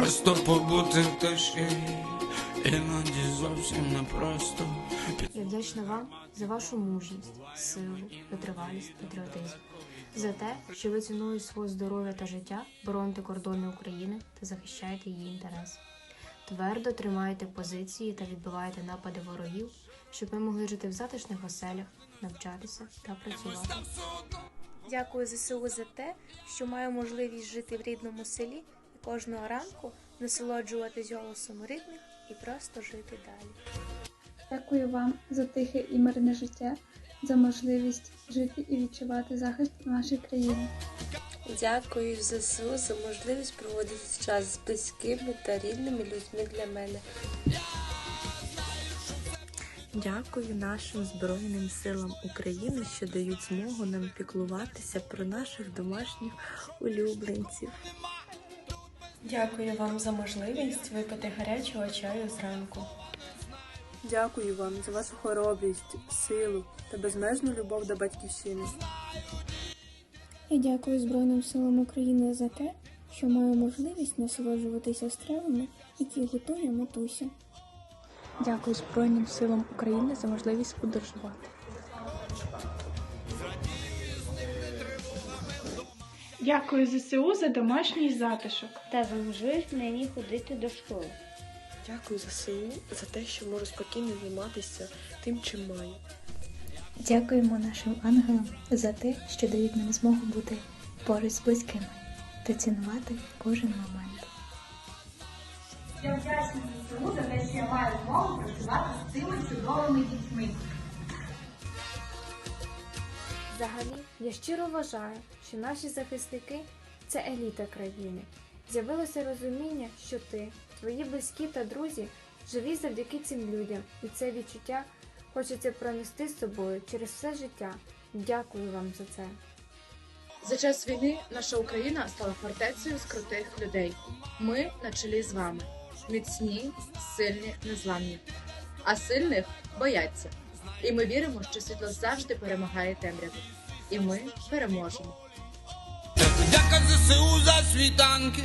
Просто побути в тиші, іноді зовсім непросто. Я вдячна вам за вашу мужність, силу, витривалість, патріотизм, за те, що ви ціною свого здоров'я та життя бороните кордони України та захищаєте її інтереси. Твердо тримаєте позиції та відбиваєте напади ворогів, щоб ми могли жити в затишних оселях, навчатися та працювати. Дякую ЗСУ за те, що маю можливість жити в рідному селі кожного ранку насолоджуватись голосом рідних і просто жити далі. Дякую вам за тихе і мирне життя, за можливість жити і відчувати захист в нашій країні. Дякую ЗСУ за можливість проводити час з близькими та рідними людьми для мене. Дякую нашим Збройним силам України, що дають змогу нам піклуватися про наших домашніх улюбленців. Дякую вам за можливість випити гарячого чаю зранку. Дякую вам за вашу хоробрість, силу та безмежну любов до батьківщини. Я дякую Збройним силам України за те, що маю можливість насолоджуватися стравами, які готує матуся. Дякую Збройним силам України за можливість подорожувати. Дякую ЗСУ за домашній затишок. та за можливість мені ходити до школи. Дякую ЗСУ за те, що можу спокійно займатися тим, чим маю. Дякуємо нашим ангелам за те, що дають нам змогу бути поруч з близькими та цінувати кожен момент. Я вдячна ЗСУ за те, що я маю змогу працювати з цими чудовими дітьми. Взагалі, я щиро вважаю, що наші захисники це еліта країни. З'явилося розуміння, що ти, твої близькі та друзі живі завдяки цим людям, і це відчуття хочеться пронести з собою через все життя. Дякую вам за це. За час війни наша Україна стала фортецею з крутих людей. Ми на чолі з вами. Міцні, сильні, незламні. А сильних бояться. І ми віримо, що світло завжди перемагає темряву. І ми переможемо. Дяка ЗСУ за світанки,